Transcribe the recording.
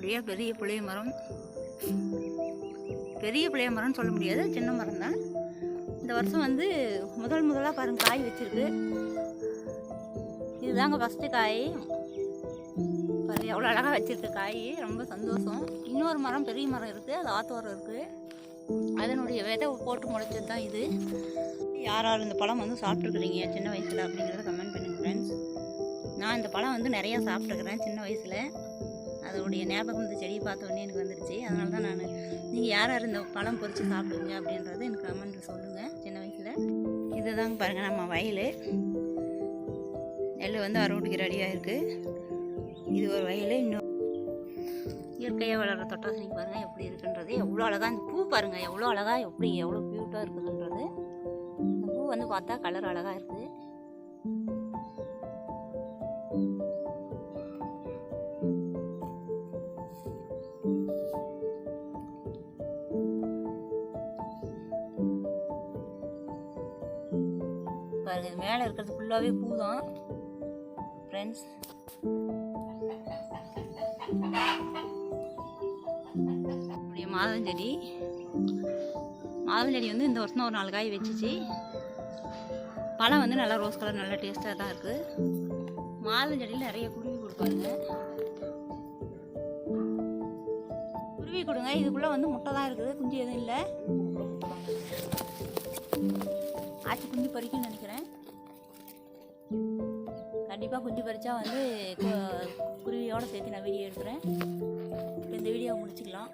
நம்மளுடைய பெரிய புளிய மரம். பெரிய புளிய மரம்னு சொல்ல முடியாது சின்ன மரம் தான் இந்த வருஷம் வந்து முதல் முதலாக பாருங்க காய் வச்சிருக்கு. இதுதாங்க ஃபஸ்ட்டு காய். பாருங்க எவ்வளோ அழகாக வச்சிருக்கு காய் ரொம்ப சந்தோஷம். இன்னொரு மரம் பெரிய மரம் இருக்குது அது ஆத்தோரம் இருக்குது அதனுடைய விதை போட்டு முளைச்சது தான் இது. யார் யார் இந்த பழம் வந்து சாப்பிட்ருக்குறீங்க சின்ன வயசில் அப்படிங்கிறத கமெண்ட் பண்ணுங்க ஃப்ரெண்ட்ஸ் நான் இந்த பழம் வந்து நிறையா சாப்பிட்ருக்குறேன் சின்ன வயசில். அதோடைய ஞாபகம் இந்த செடியை பார்த்த உடனே எனக்கு வந்துருச்சு. அதனால தான் நான் நீங்கள் யார் யார் இந்த பழம் பொறிச்சு சாப்பிடுவீங்க அப்படின்றது எனக்கு கமெண்ட்டில் சொல்லுங்கள் சின்ன வயசில். இதுதாங்க பாருங்கள் நம்ம வயல். நெல் வந்து அறுவடைக்கு ரெடியாக இருக்குது இது ஒரு வயல் இன்னும் இயற்கையாக வளர்கிற தொட்டாசனிக்கு பாருங்கள் எப்படி இருக்குன்றது. எவ்வளோ அழகாக இந்த பூ பாருங்கள் எவ்வளோ அழகாக எப்படி எவ்வளோ க்யூட்டாக இருக்குதுன்றது. இந்த பூ வந்து பார்த்தா கலர் அழகாக இருக்குது பாருங்க இது மேலே இருக்கிறது ஃபுல்லாகவே பூ தான் ஃப்ரெண்ட்ஸ் என்னுடைய மாதஞ்செடி. மாதஞ்செடி வந்து இந்த வருஷம் ஒரு நாலு காய் வச்சுச்சு. பழம் வந்து நல்லா ரோஸ் கலர் நல்லா டேஸ்ட்டாக தான் இருக்குது மாதஞ்செடியில் நிறைய குருவி கொடுப்பாங்க குருவி கொடுங்க இதுக்குள்ளே வந்து முட்டை தான் இருக்குது குஞ்சு எதுவும் இல்லை. ஆச்சி குஞ்சு பறிக்கும்னு நினைக்கிறேன். கண்டிப்பாக குஞ்சு பறிச்சா வந்து கு- குருவியோட சேர்த்து நான் வீடியோ எடுக்கிறேன். இப்போ இந்த வீடியோ முடிச்சுக்கலாம்.